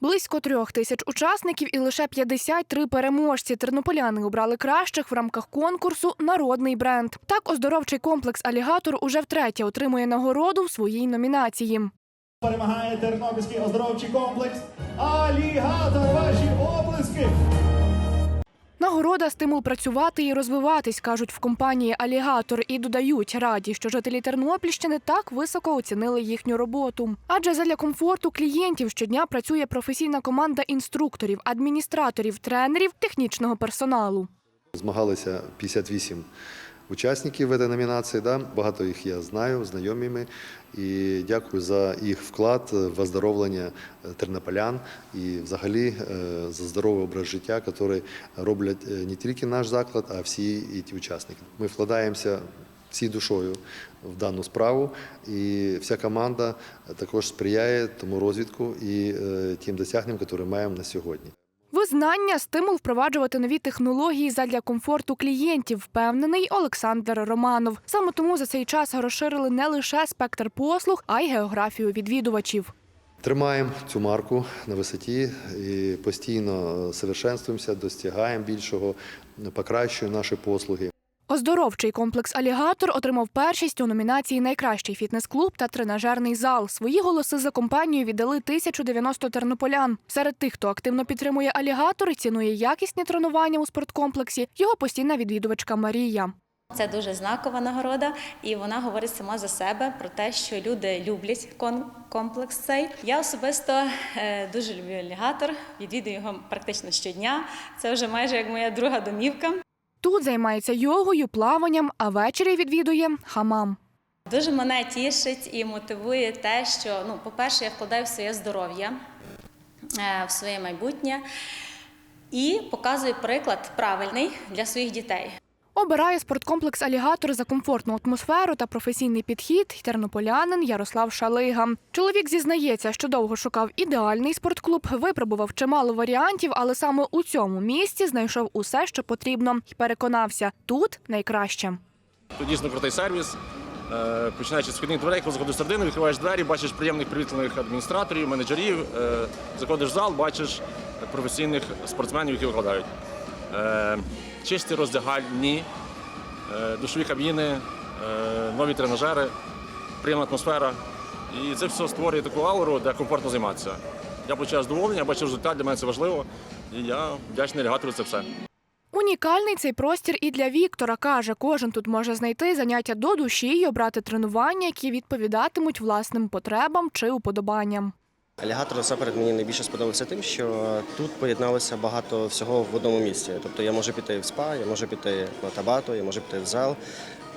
Близько трьох тисяч учасників і лише 53 переможці. Тернополяни обрали кращих в рамках конкурсу Народний бренд. Так, оздоровчий комплекс Алігатор уже втретє отримує нагороду в своїй номінації. Перемагає Тернопільський оздоровчий комплекс. Алігатор, ваші оплески! Нагорода стимул працювати і розвиватись, кажуть в компанії Алігатор, і додають раді, що жителі Тернопільщини так високо оцінили їхню роботу. Адже задля комфорту клієнтів щодня працює професійна команда інструкторів, адміністраторів, тренерів, технічного персоналу. Змагалися 58 учасників цій номінації. Да? Багато їх я знаю, знайомі ми. І дякую за їх вклад в оздоровлення е, тернополян і взагалі е, за здоровий образ життя, який роблять е, не тільки наш заклад, а всі і ті учасники. Ми вкладаємося всій душою в дану справу, і вся команда також сприяє тому розвитку і тим досягненням, які маємо на сьогодні. Визнання стимул впроваджувати нові технології задля комфорту клієнтів, впевнений Олександр Романов. Саме тому за цей час розширили не лише спектр послуг, а й географію відвідувачів. Тримаємо цю марку на висоті і постійно совершенствуємося, достигаємо більшого, покращуємо наші послуги. Оздоровчий комплекс Алігатор отримав першість у номінації Найкращий фітнес-клуб та тренажерний зал. Свої голоси за компанію віддали 1090 тернополян. Серед тих, хто активно підтримує алігатор і цінує якісні тренування у спорткомплексі, його постійна відвідувачка Марія. Це дуже знакова нагорода, і вона говорить сама за себе про те, що люди люблять комплекс цей. Я особисто е, дуже люблю алігатор, відвідую його практично щодня. Це вже майже як моя друга домівка. Тут займається йогою, плаванням, а ввечері відвідує хамам. Дуже мене тішить і мотивує те, що, ну, по-перше, я вкладаю в своє здоров'я, е, в своє майбутнє і показую приклад правильний для своїх дітей. Обирає спорткомплекс Алігатор за комфортну атмосферу та професійний підхід тернополянин Ярослав Шалига. Чоловік зізнається, що довго шукав ідеальний спортклуб, випробував чимало варіантів, але саме у цьому місці знайшов усе, що потрібно, і переконався тут найкраще. Тут дійсно крутий сервіс. Е, Починаючи з вхідних дверей, коли заходиш всередину, відкриваєш двері, бачиш приємних привітливих адміністраторів, менеджерів, е, заходиш в зал, бачиш професійних спортсменів, які викладають. Чисті роздягальні, е, душові кабіни, е, нові тренажери, приємна атмосфера. І це все створює таку ауру, де комфортно займатися. Я отримав задоволення, бачу результат, для мене це важливо. І я вдячний алігатору за все. Унікальний цей простір і для Віктора каже, кожен тут може знайти заняття до душі і обрати тренування, які відповідатимуть власним потребам чи уподобанням. Алігатор насамперед мені найбільше сподобався тим, що тут поєдналося багато всього в одному місці. Тобто я можу піти в спа, я можу піти на табату, я можу піти в зал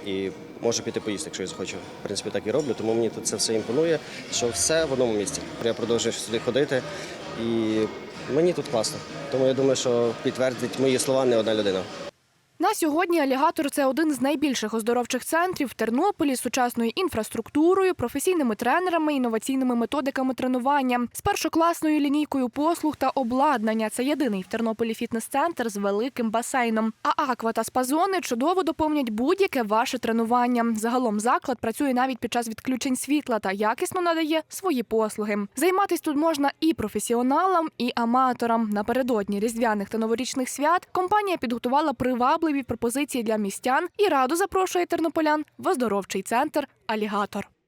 і можу піти поїсти, якщо я захочу. В принципі, так і роблю, тому мені тут це все імпонує, що все в одному місці. Я продовжую сюди ходити і мені тут класно. Тому я думаю, що підтвердить мої слова не одна людина. На сьогодні алігатор це один з найбільших оздоровчих центрів в Тернополі з сучасною інфраструктурою, професійними тренерами, інноваційними методиками тренування, з першокласною лінійкою послуг та обладнання. Це єдиний в Тернополі фітнес-центр з великим басейном. А аква та спазони чудово доповнять будь-яке ваше тренування. Загалом заклад працює навіть під час відключень світла та якісно надає свої послуги. Займатись тут можна і професіоналам, і аматорам. Напередодні різдвяних та новорічних свят компанія підготувала привабливі пропозиції для містян і раду запрошує тернополян в оздоровчий центр Алігатор.